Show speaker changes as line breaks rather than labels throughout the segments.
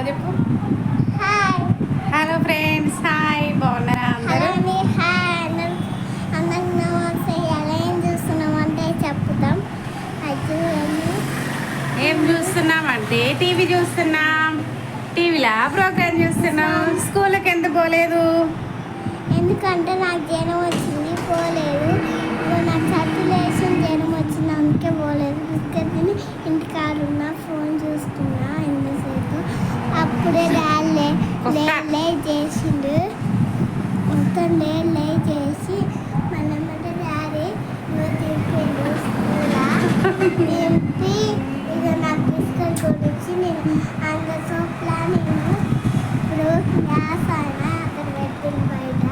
బాగున్నావు చెప్పు.
Hi
hello friends hi బాగున్నారా అందరూ?
హాయ్ ఏం చూస్తున్నాం అంటే
టీవీ చూస్తున్నాం. టీవీలో ప్రోగ్రామ్ చూస్తున్నాం. స్కూల్కి ఎంత పోలేదు?
ఎందుకంటే నాకు జ్వరం వచ్చింది పోలేదు. నాకు చదువు లేచి జ్వరం వచ్చింది అందుకే పోలేదు. బిస్కెట్ తిని ఇంటికాడ ఉన్న ఫోన్ చూస్తున్నా ఎంతసేపు అప్పుడే లే లే చేసిండు. మొత్తం లే లే చేసి మళ్ళీ డాడీ తింపి ఇక నాకు బిస్కెట్ కొనిచ్చి నేను అందరితో ప్లానింగ్ ఇప్పుడు గ్యాస్ అయినా అక్కడ పెట్టిన బయట.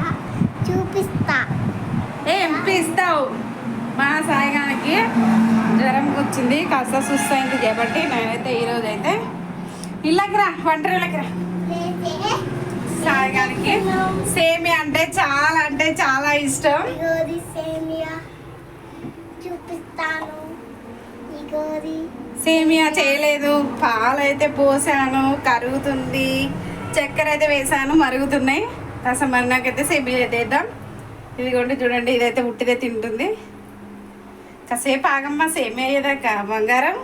చూపిస్తా.
ఏం పిస్తావు మా సాయిగానికి జ్వరం వచ్చింది కాస్త సుస్తైంది కాబట్టి నేనైతే ఈరోజు అయితే ఇళ్ళకి రా వంటరిళ్ళకి రా సాయిగానికి సేమి అంటే చాలా అంటే చాలా ఇష్టం.
సేమియా చూపిస్తాను. ఇగోది
సేమియా చేయలేదు. పాలు అయితే పోసాను కరుగుతుంది. చక్కెర అయితే వేసాను మరుగుతున్నాయి. కాస్త మరి నాకైతే సేమియా వేద్దాం ఇదిగోండి చూడండి ఇదైతే ఉట్టిదే తింటుంది. కాసేపు ఆగమ్మా సేమియా అయ్యేదాకా బంగారం.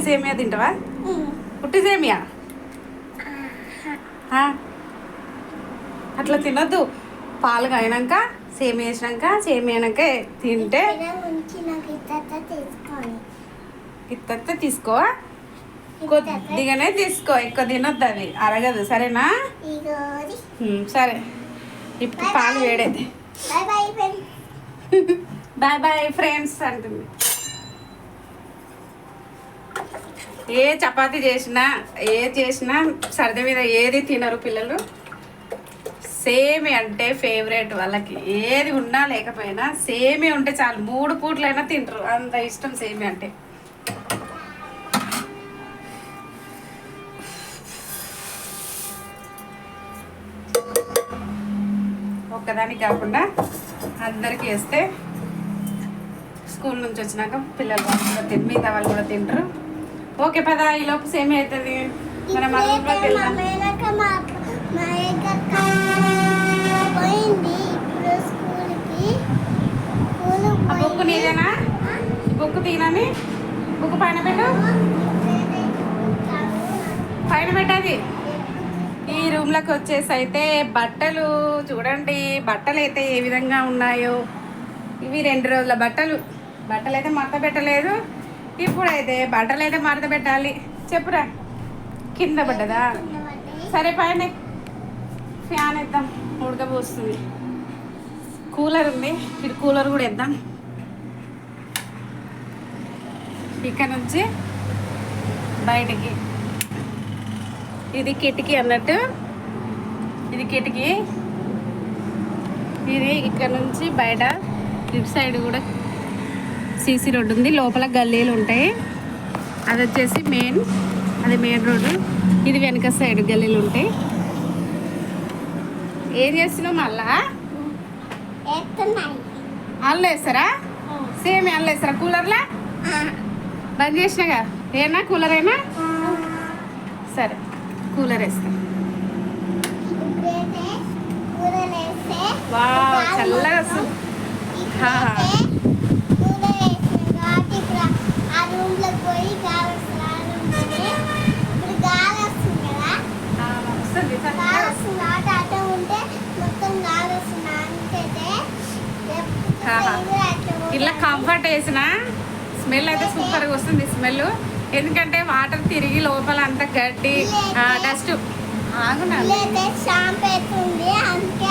పుట్టి సేమియా తింటావా? పుట్టి సేమియా. అట్లా తినొద్దు. పాలు అయినాక సేమియా వేసినాక సేమియా అయినాక తింటే ఇత్త తీసుకో కొద్దిగానే తీసుకో ఎక్కువ తినొద్దు అది. అరగదు. సరేనా? సరే. ఇప్పుడు పాలు వేడేది బాయ్ బాయ్ ఫ్రెండ్స్ అంటుంది. ఏ చపాతి చేసినా ఏ చేసినా సర్ది మీద ఏది తినరు పిల్లలు. సేమే అంటే ఫేవరెట్ వాళ్ళకి. ఏది ఉన్నా లేకపోయినా సేమే ఉంటే చాలు. మూడు పూట్లైనా తింటారు. అంత ఇష్టం సేమే అంటే. ఒక్కదానికి కాకుండా అందరికీ వేస్తే స్కూల్ నుంచి వచ్చినాక పిల్లలు కూడా తిని మిగతా వాళ్ళు కూడా తింటారు. ఓకే పదా ఈ లోపు సేమ్ అవుతుంది మనం ఆ బుక్ నీదేనా? బుక్ తీనని బుక్ పైన పెట్టు. పైన పెట్టది. ఈ రూమ్లోకి వచ్చేసి అయితే బట్టలు చూడండి. బట్టలు అయితే ఏ విధంగా ఉన్నాయో. ఇవి రెండు రోజుల బట్టలు. బట్టలు అయితే మడత పెట్టలేదు. ఇప్పుడైతే బట్టలు అయితే మడత పెట్టాలి చెప్పురా కింద పడ్డదా? సరే పైన. ఫ్యాన్ ఇద్దాం ఉడకపోస్తుంది కూలర్ ఉంది. ఇటు కూలర్ కూడా ఇద్దాం ఇక్కడ నుంచి బయటికి. ఇది కిటికీ అన్నట్టు. ఇది కిటికీ. ఇది ఇక్కడ నుంచి బయట ఇటు సైడ్ కూడా సీసీ రోడ్డు ఉంది. లోపల గల్లీలు ఉంటాయి. అది వచ్చేసి మెయిన్. అది మెయిన్ రోడ్డు ఇది వెనక సైడ్ గల్లీలు ఉంటాయి. ఏం చేస్తున్నావు మళ్ళా? అల్లు వేస్తారా? సేమ్ అల్లు వేస్తారా? కూలర్లా? బంద్ చేసినాగా? ఏనా? కూలర్ అయినా సరే. కూలర్ వేస్తా. వావ్ చల్లగా వస్తుంది హా.
ఇప్పుడైతే కూరలు వేసిన కాబట్టి ఇప్పుడు ఆ రూమ్లోకి పోయి గాలి వస్తుంది ఆ రూమ్లోనే ఇప్పుడు గాలి వస్తుంది కదా.
ఆ, వస్తుంది
గాలి
చల్లగా వస్తుంది.
వస్తుంది కాబట్టి అటు ఉంటే మొత్తం గాలి వస్తుంది అందుకైతే
ఆహా. ఇలా కంఫర్ట్ వేసిన స్మెల్ అయితే సూపర్గా వస్తుంది స్మెల్ ఎందుకంటే వాటర్ తిరిగి లోపల అంతా గడ్డి డస్ట్ ఆగునా?
షాంపూ అవుతుంది అందుకే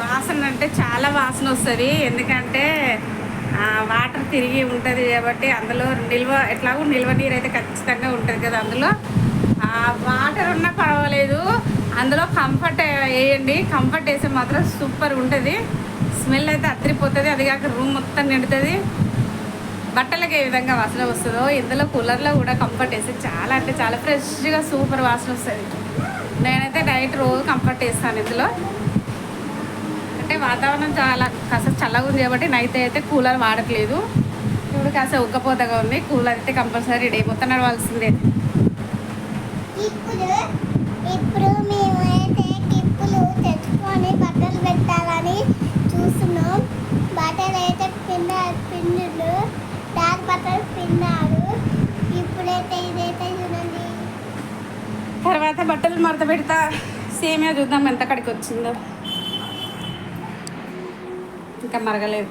వాసన అంటే చాలా వాసన వస్తుంది. ఎందుకంటే వాటర్ తిరిగి ఉంటుంది కాబట్టి అందులో నిల్వ ఎట్లాగో నిల్వ నీరు అయితే ఖచ్చితంగా ఉంటుంది కదా అందులో. వాటర్ ఉన్నా పర్వాలేదు. అందులో కంఫర్ట్ వేయండి. కంఫర్ట్ వేస్తే మాత్రం సూపర్ ఉంటుంది. స్మెల్ అయితే అత్తిరిపోతుంది అది కాక రూమ్ మొత్తం నిండుతుంది. బట్టలకు ఏ విధంగా వాసన వస్తుందో ఇందులో కూలర్లో కూడా కంఫర్ట్ వేసి చాలా అంటే చాలా ఫ్రెష్గా సూపర్ వాసన వస్తుంది. నేనైతే డైట్ రోజు కంఫర్ట్ వేస్తాను ఇందులో. అంటే వాతావరణం చాలా కాస్త చల్లగా ఉంది కాబట్టి నైట్ అయితే కూలర్ వాడట్లేదు. ఇప్పుడు కాస్త ఉక్కపోతగా ఉంది. కూలర్ అయితే కంపల్సరీ డే మొత్తం నడవాల్సిందే.
ఇప్పుడు ఇప్పుడు మేము అయితే కిప్పులు తెచ్చుకొని బట్టలు పెట్టాలని చూస్తున్నాం. బట్టలు అయితే పిండ పిండులు దాని బట్టలు పిండారు. ఇప్పుడైతే ఇదైతే చూడండి.
తర్వాత బట్టలు మడత పెడతా. సేమియా చూద్దాం ఎంత కడికి వచ్చిందో. ఇంకా మరగలేదు